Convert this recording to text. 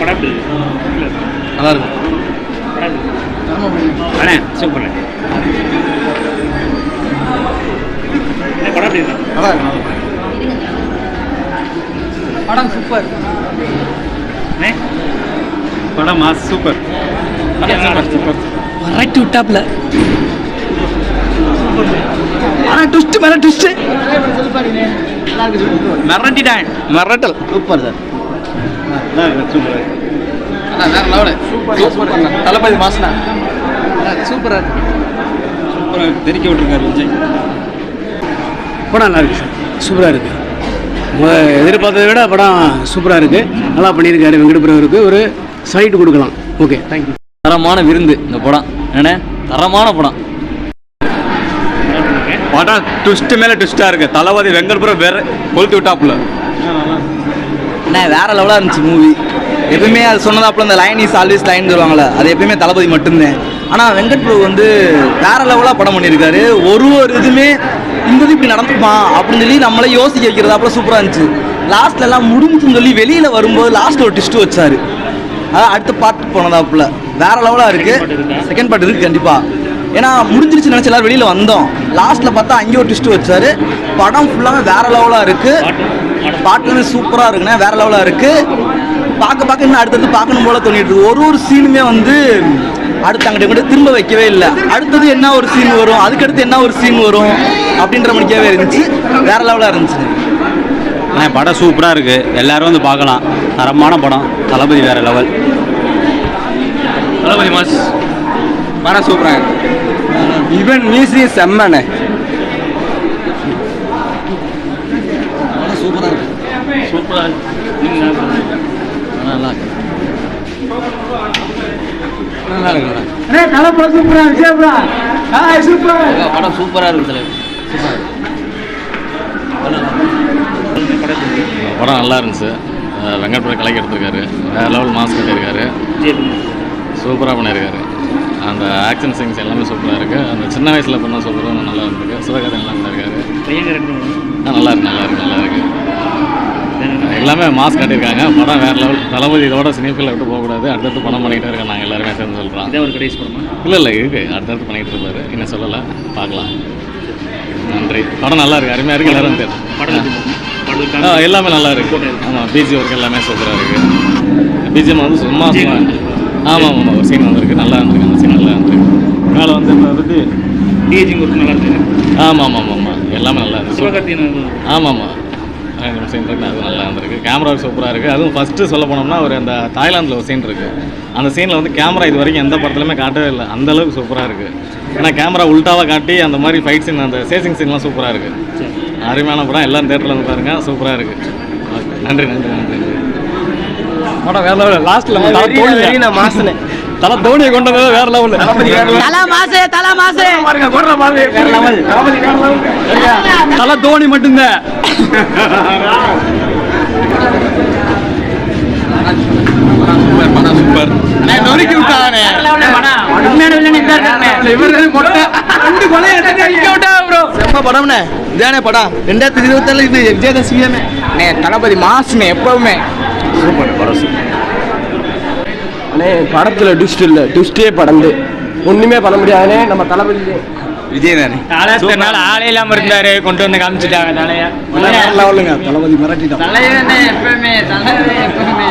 படம் எப்படி நல்லா இருக்கு படம் எப்படி இருக்கு? அண்ணே சூப்பர் படம் எப்படி நல்லா இருக்கு படம் சூப்பர். அண்ணே. படம் மாஸ் சூப்பர். சூப்பர் ரைட் விட்டாப்ல ஆனா ட்விஸ்ட் மேல ட்விஸ்ட் மிரட்டிட்டான் மிரட்டல். Super sir. சூப்பர் தளபதி மாசனா சூப்பரா சூப்பராக தெரிக்க விட்டுருக்காரு விஜய் படம் நல்லா இருக்கு சார் சூப்பராக இருக்கு எதிர்பார்த்ததை விட படம் சூப்பராக இருக்கு நல்லா பண்ணியிருக்காரு வெங்கடபுரவருக்கு ஒரு சைட் கொடுக்கலாம் ஓகே தேங்க்யூ தரமான விருந்து இந்த படம் என்ன தரமான படம் படம் ட்விஸ்ட் மேலே ட்விஸ்ட்டாக இருக்கு. தளபதி வெங்கடபுரம் வேற கொளுத்து விட்டாப்புல. அண்ணா வேற லெவலாக இருந்துச்சு மூவி எப்பயுமே அது சொன்னதாப்புல இந்த லைன் இஸ் ஆல்வேஸ் லைன் சொல்லுவாங்கல்ல அது எப்பயுமே தளபதி மட்டும்தான். ஆனால் வெங்கட் பிரபு வந்து வேற லெவலாக படம் பண்ணியிருக்காரு. ஒரு ஒரு இதுவுமே இந்த இது இப்படி நடந்துக்குமா அப்படின்னு சொல்லி நம்மளே யோசிக்க வைக்கிறதாப்புல சூப்பராக இருந்துச்சு. லாஸ்ட்ல எல்லாம் முடிஞ்சுன்னு சொல்லி வெளியில் வரும்போது லாஸ்ட் ஒரு ட்விஸ்ட் வச்சாரு. அதான் அடுத்த பார்ட் போனதாப்புல. வேற லெவலாக இருக்கு. Second part இருக்கா? செகண்ட் பார்ட் இருக்கு கண்டிப்பாக ஏன்னா முடிஞ்சிருச்சு நினச்சி எல்லாரும் வெளியில் வந்தோம். லாஸ்ட்டில் பார்த்தா அங்கேயே ஒரு ட்விஸ்ட் வச்சாரு. படம் ஃபுல்லாகவே வேற லெவலாக இருக்குது பாட்டுமே சூப்பராக இருக்குண்ணே வேற லெவலாக இருக்கு. பார்க்க பார்க்க இன்னும் அடுத்தது பார்க்கணும் போல தோணிட்டு இருக்கு. ஒரு ஒரு சீனுமே வந்து அடுத்து அங்கிட்ட கூட திரும்ப வைக்கவே இல்லை. அடுத்தது என்ன ஒரு சீன் வரும் அதுக்கடுத்து என்ன ஒரு சீன் வரும் அப்படின்ற மணிக்காவே இருந்துச்சு. வேற லெவலாக இருந்துச்சு. அண்ணா படம் சூப்பரா இருக்கு. எல்லாரும் வந்து பார்க்கலாம் தரமான படம். தளபதி வேற லெவல் தளபதி மாஸ் படம் சூப்பராக ஈவன் மியூசிக் செம்மண்ணே. சூப்பராக இருக்கு. சூப்பராக நல்லா இருக்கு. நல்லா இருக்கு படம் சூப்பராக இருக்கு தலைவர் படம் நல்லா இருந்துச்சு. வெங்கட்புரம் கலைக்கு எடுத்திருக்காரு. வேற லெவல் மாஸ்க் கட்டியிருக்காரு. சூப்பராக பண்ணியிருக்காரு. அந்த ஆக்ஷன் சீன்ஸ் எல்லாமே சூப்பராக இருக்குது அந்த சின்ன வயசில் பண்ண சூப்பராக நல்லா இருந்திருக்கு. சிவகார்த்தி நல்லா ஆ, நல்லா இருக்கு நல்லா இருக்கு நல்லா இருக்கு. எல்லாமே மாஸ்க் கட்டியிருக்காங்க. படம் வேற லெவல் தளபதி இதோட சினிஃபில் விட்டு போகக்கூடாது. அடுத்தடுத்து படம் பண்ணிக்கிட்டே இருக்கோம் நாங்கள் எல்லாருமே சேர்ந்து சொல்கிறோம் இதான் ஒரு கடைசி படமா? இல்லை இல்லை இருக்கு. அடுத்தடுத்து பண்ணிகிட்டு இருப்பாரு. இன்னும் சொல்லலை. பார்க்கலாம். நன்றி. படம் நல்லா இருக்கு. அருமையாக இருக்கு. எல்லாரும் தெரியும் படம் எல்லாமே நல்லா இருக்கு. ஆமாம் பிஜி ஒர்க் எல்லாமே சூப்பராக இருக்கு. பிஜிஎம் வந்து சும்மா சும்மா. ஆமாம் ஆமாம் ஒரு சீன் வந்திருக்கு. நல்லா இருந்திருக்கு. அந்த சீன் நல்லா இருந்திருக்கு. மேலே வந்து இப்போ வந்து டிஏஜிங் ஒர்க் நல்லா இருக்கு ஆமாம் ஆமாம் ஆமாம் எல்லாமே நல்லா இருக்கு. சிவகார்த்திகேயன் ஆமாம். ஆமாம் சீன் இருக்கு. அது நல்லா இருந்திருக்கு. கேமரா சூப்பராக இருக்குது அதுவும் ஃபஸ்ட்டு சொல்ல போனோம்னா ஒரு அந்த தாய்லாந்தில் ஒரு சீன் இருக்குது அந்த சீனில் வந்து கேமரா இது வரைக்கும் எந்த படத்துலையுமே காட்டவே இல்லை. அந்த அளவுக்கு சூப்பராக இருக்குது ஏன்னா கேமரா உல்ட்டாவாக காட்டி அந்த மாதிரி ஃபைட் சீன் அந்த சேசிங் சீன்லாம் சூப்பராக இருக்குது அருமையான படம். எல்லாரும் தேட்டரில் வந்து பாருங்கள் சூப்பராக இருக்குது நன்றி நன்றி நன்றி. படம் வேற லெவல். லாஸ்ட்ல மாசனே தலை தோனியை கொண்டு வந்தது வேற லெவல் தலா மாசே தலா மாசே தலை தோனி மட்டும்தான். படம் சூப்பர் நொறுக்கி விட்டானே படம்ண்ணே இதானே படம். ரெண்டாயிரத்தி இருபத்தேழு இது விஜயதசமியாமே அண்ணே தளபதி மாசுனே எப்பவுமே. அண்ணே படத்தில் ட்விஸ்ட் இல்லை. ட்விஸ்டே படந்து. ஒன்றுமே பண்ண முடியாதுனே நம்ம தளபதி. விஜய் தானே நாள் ஆளே இல்லாம இருந்தாரு. கொண்டு வந்து காமிச்சிட்டாங்க தலையா. லெவலுங்க தளபதி மிரட்டிட்டான். தலைவனே எப்பவுமே. தலைவனே எப்பவுமே.